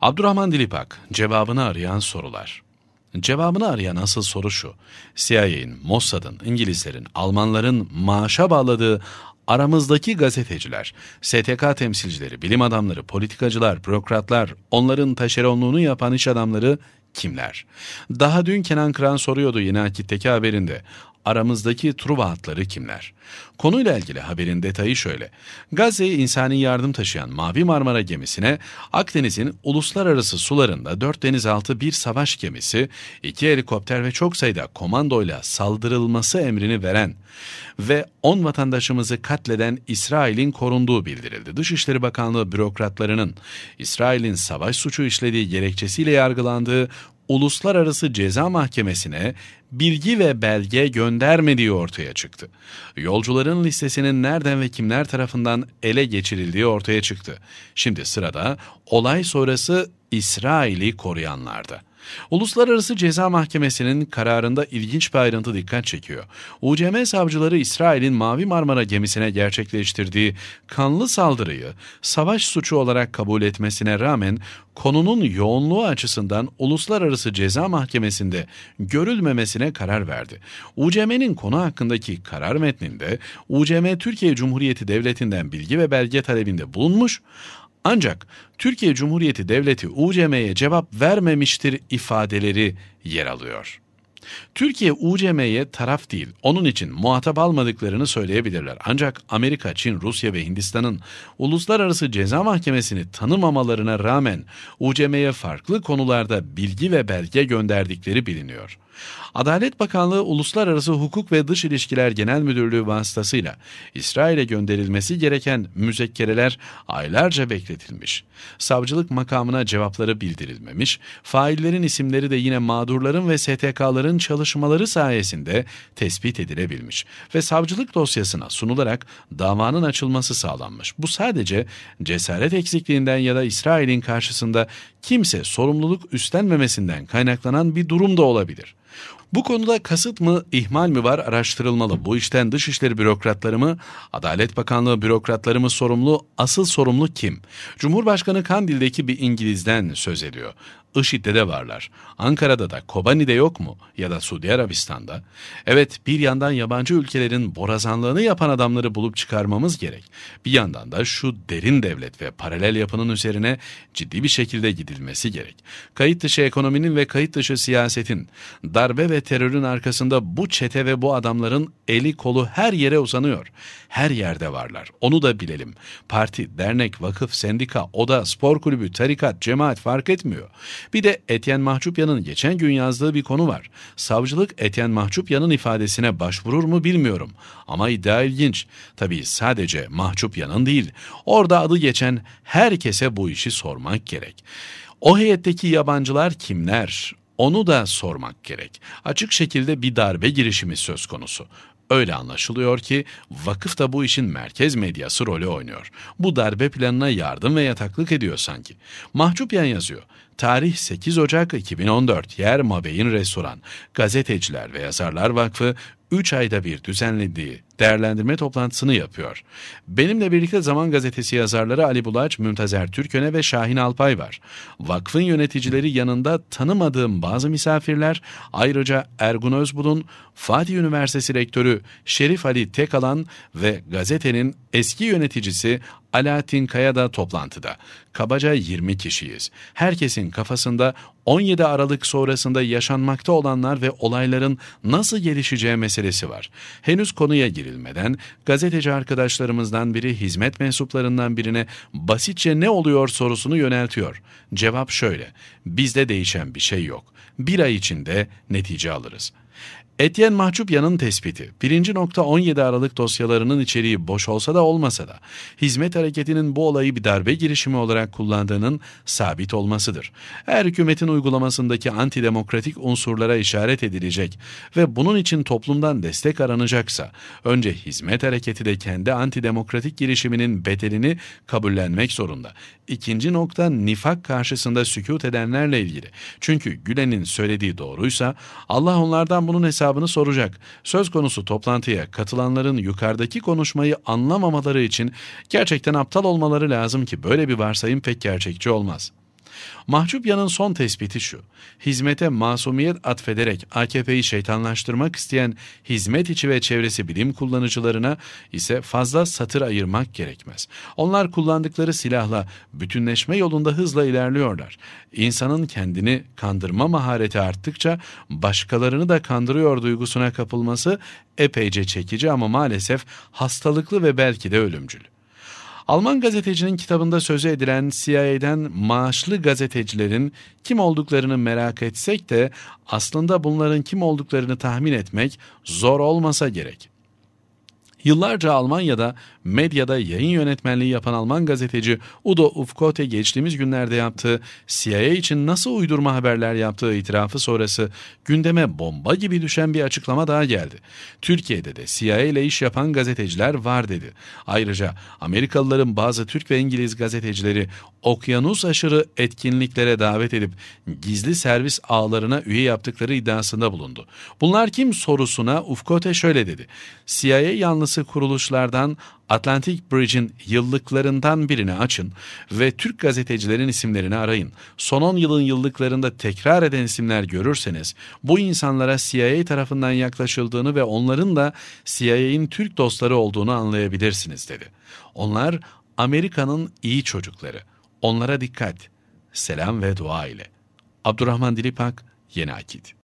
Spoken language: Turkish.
Abdurrahman Dilipak, cevabını arayan sorular. Cevabını arayan asıl soru şu. CIA'in, Mossad'ın, İngilizlerin, Almanların maaşa bağladığı aramızdaki gazeteciler, STK temsilcileri, bilim adamları, politikacılar, bürokratlar, onların taşeronluğunu yapan iş adamları kimler? Daha dün Kenan Kıran soruyordu yine Akit'teki haberinde aramızdaki Truva hatları kimler? Konuyla ilgili haberin detayı şöyle. Gazze'ye insani yardım taşıyan Mavi Marmara gemisine Akdeniz'in uluslararası sularında dört denizaltı bir savaş gemisi, iki helikopter ve çok sayıda komandoyla saldırılması emrini veren ve 10 vatandaşımızı katleden İsrail'in korunduğu bildirildi. Dışişleri Bakanlığı bürokratlarının İsrail'in savaş suçu işlediği gerekçesiyle yargılandığı Uluslararası Ceza Mahkemesi'ne bilgi ve belge göndermediği ortaya çıktı. Yolcuların listesinin nereden ve kimler tarafından ele geçirildiği ortaya çıktı. Şimdi sırada olay sonrası İsrail'i koruyanlarda. Uluslararası Ceza Mahkemesi'nin kararında ilginç bir ayrıntı dikkat çekiyor. UCM savcıları İsrail'in Mavi Marmara gemisine gerçekleştirdiği kanlı saldırıyı savaş suçu olarak kabul etmesine rağmen konunun yoğunluğu açısından Uluslararası Ceza Mahkemesi'nde görülmemesine karar verdi. UCM'nin konu hakkındaki karar metninde UCM Türkiye Cumhuriyeti Devleti'nden bilgi ve belge talebinde bulunmuş ancak Türkiye Cumhuriyeti Devleti UCM'ye cevap vermemiştir ifadeleri yer alıyor. Türkiye UCM'ye taraf değil, onun için muhatap almadıklarını söyleyebilirler. Ancak Amerika, Çin, Rusya ve Hindistan'ın Uluslararası Ceza Mahkemesi'ni tanımamalarına rağmen UCM'ye farklı konularda bilgi ve belge gönderdikleri biliniyor. Adalet Bakanlığı Uluslararası Hukuk ve Dış İlişkiler Genel Müdürlüğü vasıtasıyla İsrail'e gönderilmesi gereken müzekkereler aylarca bekletilmiş. Savcılık makamına cevapları bildirilmemiş, faillerin isimleri de yine mağdurların ve STK'ların çalışmaları sayesinde tespit edilebilmiş ve savcılık dosyasına sunularak davanın açılması sağlanmış. Bu sadece cesaret eksikliğinden ya da İsrail'in karşısında kimse sorumluluk üstlenmemesinden kaynaklanan bir durum da olabilir. Bu konuda kasıt mı, ihmal mi var araştırılmalı. Bu işten Dışişleri bürokratları mı, Adalet Bakanlığı bürokratları mı sorumlu, asıl sorumlu kim? Cumhurbaşkanı Kandil'deki bir İngiliz'den söz ediyor. IŞİD'de de varlar. Ankara'da da Kobani'de yok mu? Ya da Suudi Arabistan'da? Evet bir yandan yabancı ülkelerin borazanlığını yapan adamları bulup çıkarmamız gerek. Bir yandan da şu derin devlet ve paralel yapının üzerine ciddi bir şekilde gidilmesi gerek. Kayıt dışı ekonominin ve kayıt dışı siyasetin, darbe ve terörün arkasında bu çete ve bu adamların eli kolu her yere uzanıyor. Her yerde varlar. Onu da bilelim. Parti, dernek, vakıf, sendika, oda, spor kulübü, tarikat, cemaat fark etmiyor. Bir de Etyen Mahçupyan'ın geçen gün yazdığı bir konu var. Savcılık Etyen Mahçupyan'ın ifadesine başvurur mu bilmiyorum. Ama iddia ilginç. Tabii sadece Mahçupyan'ın değil. Orada adı geçen herkese bu işi sormak gerek. O heyetteki yabancılar kimler? Onu da sormak gerek. Açık şekilde bir darbe girişimi söz konusu. Öyle anlaşılıyor ki vakıf da bu işin merkez medyası rolü oynuyor. Bu darbe planına yardım ve yataklık ediyor sanki. Mahçupyan yazıyor. Tarih 8 Ocak 2014 Yer Mabeyin Restoran. Gazeteciler ve Yazarlar Vakfı 3 ayda bir düzenlediği değerlendirme toplantısını yapıyor. Benimle birlikte Zaman Gazetesi yazarları Ali Bulaç, Müntazer Türköne ve Şahin Alpay var. Vakfın yöneticileri yanında tanımadığım bazı misafirler, ayrıca Ergun Özbul'un Fatih Üniversitesi Rektörü Şerif Ali Tekalan ve gazetenin eski yöneticisi Alaaddin Kaya da toplantıda. Kabaca 20 kişiyiz. Herkesin kafasında 17 Aralık sonrasında yaşanmakta olanlar ve olayların nasıl gelişeceği meselesi var. Henüz konuya girilmeden gazeteci arkadaşlarımızdan biri hizmet mensuplarından birine basitçe ne oluyor sorusunu yöneltiyor. Cevap şöyle, bizde değişen bir şey yok. Bir ay içinde netice alırız. Etienne Mahçupyan'ın tespiti, birinci nokta 17 Aralık dosyalarının içeriği boş olsa da olmasa da, hizmet hareketinin bu olayı bir darbe girişimi olarak kullandığının sabit olmasıdır. Eğer hükümetin uygulamasındaki antidemokratik unsurlara işaret edilecek ve bunun için toplumdan destek aranacaksa, önce hizmet hareketi de kendi antidemokratik girişiminin bedelini kabullenmek zorunda. İkinci nokta nifak karşısında sükut edenlerle ilgili. Çünkü Gülen'in söylediği doğruysa, Allah onlardan bunun hesabını hesabını soracak. Söz konusu toplantıya katılanların yukarıdaki konuşmayı anlamamaları için gerçekten aptal olmaları lazım ki böyle bir varsayım pek gerçekçi olmaz. Mahcupyan'ın son tespiti şu. Hizmete masumiyet atfederek AKP'yi şeytanlaştırmak isteyen hizmet içi ve çevresi bilim kullanıcılarına ise fazla satır ayırmak gerekmez. Onlar kullandıkları silahla bütünleşme yolunda hızla ilerliyorlar. İnsanın kendini kandırma mahareti arttıkça başkalarını da kandırıyor duygusuna kapılması epeyce çekici ama maalesef hastalıklı ve belki de ölümcül. Alman gazetecinin kitabında sözü edilen CIA'den maaşlı gazetecilerin kim olduklarını merak etsek de aslında bunların kim olduklarını tahmin etmek zor olmasa gerek. Yıllarca Almanya'da medyada yayın yönetmenliği yapan Alman gazeteci Udo Ufkote geçtiğimiz günlerde yaptığı CIA için nasıl uydurma haberler yaptığı itirafı sonrası gündeme bomba gibi düşen bir açıklama daha geldi. Türkiye'de de CIA ile iş yapan gazeteciler var dedi. Ayrıca Amerikalıların bazı Türk ve İngiliz gazetecileri okyanus aşırı etkinliklere davet edip gizli servis ağlarına üye yaptıkları iddiasında bulundu. Bunlar kim sorusuna Ufkote şöyle dedi. CIA yanlısı kuruluşlardan Atlantic Bridge'in yıllıklarından birini açın ve Türk gazetecilerin isimlerini arayın. Son 10 yılın yıllıklarında tekrar eden isimler görürseniz bu insanlara CIA tarafından yaklaşıldığını ve onların da CIA'in Türk dostları olduğunu anlayabilirsiniz dedi. Onlar Amerika'nın iyi çocukları. Onlara dikkat. Selam ve dua ile. Abdurrahman Dilipak, Yeni Akit.